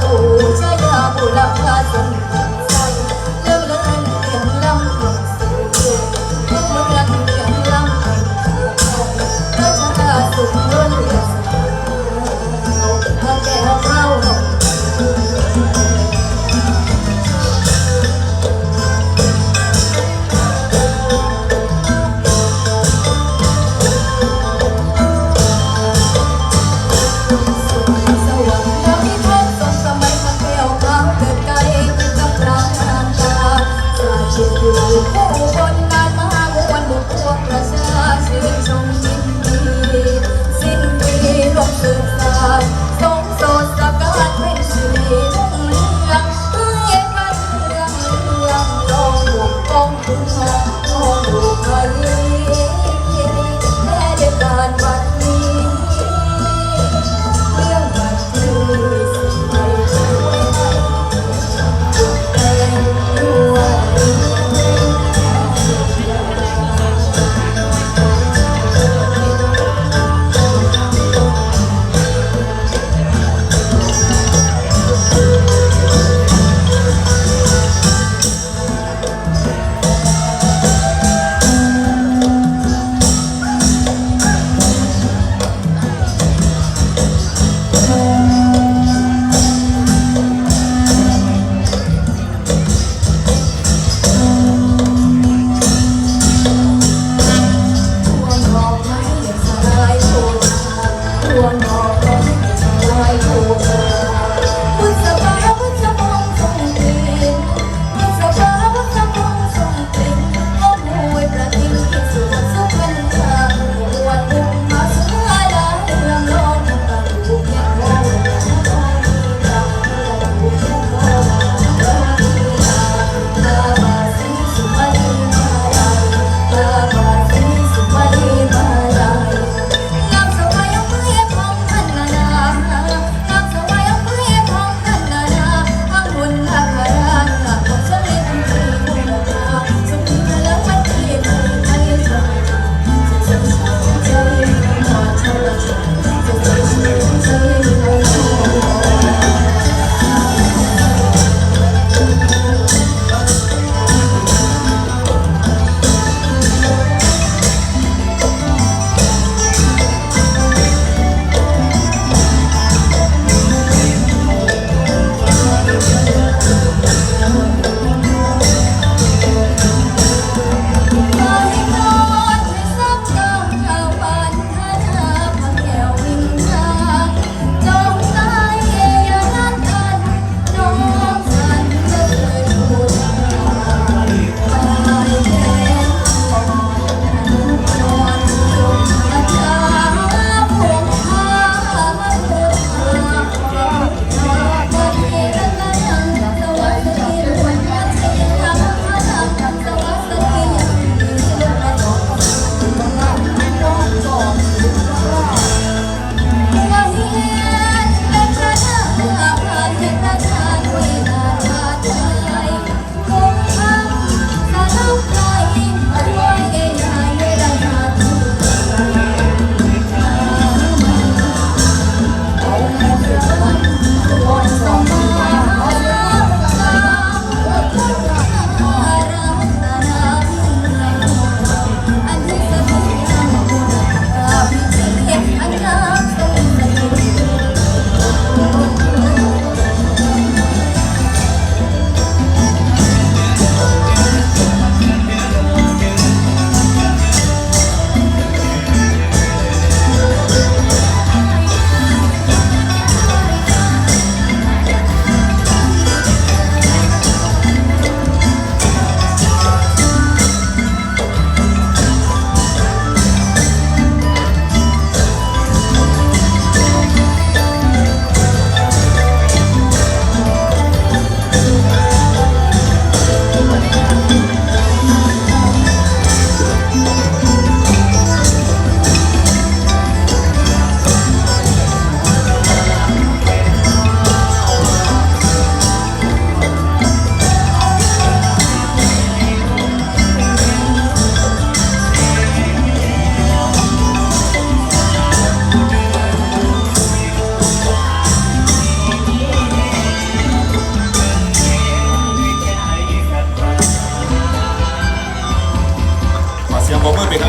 Ujaya 费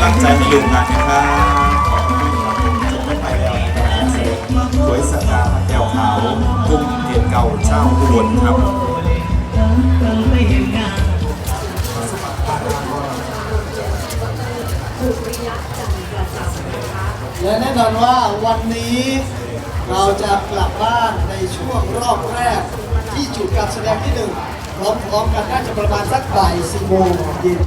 ำลังใจให้ลุงกันนะครับไปแล้วนะครับสวยสง่าแก้วขาวกรุงเกียรเก่าเจ้าอุบลครับและแน่นอนว่าวันนี้เราจะกลับบ้านในช่วงรอบแรกที่จุดการแสดงที่หนึ่งพร้อมๆกันน่าจะประมาณสักบ่ายสี่โมงเย็น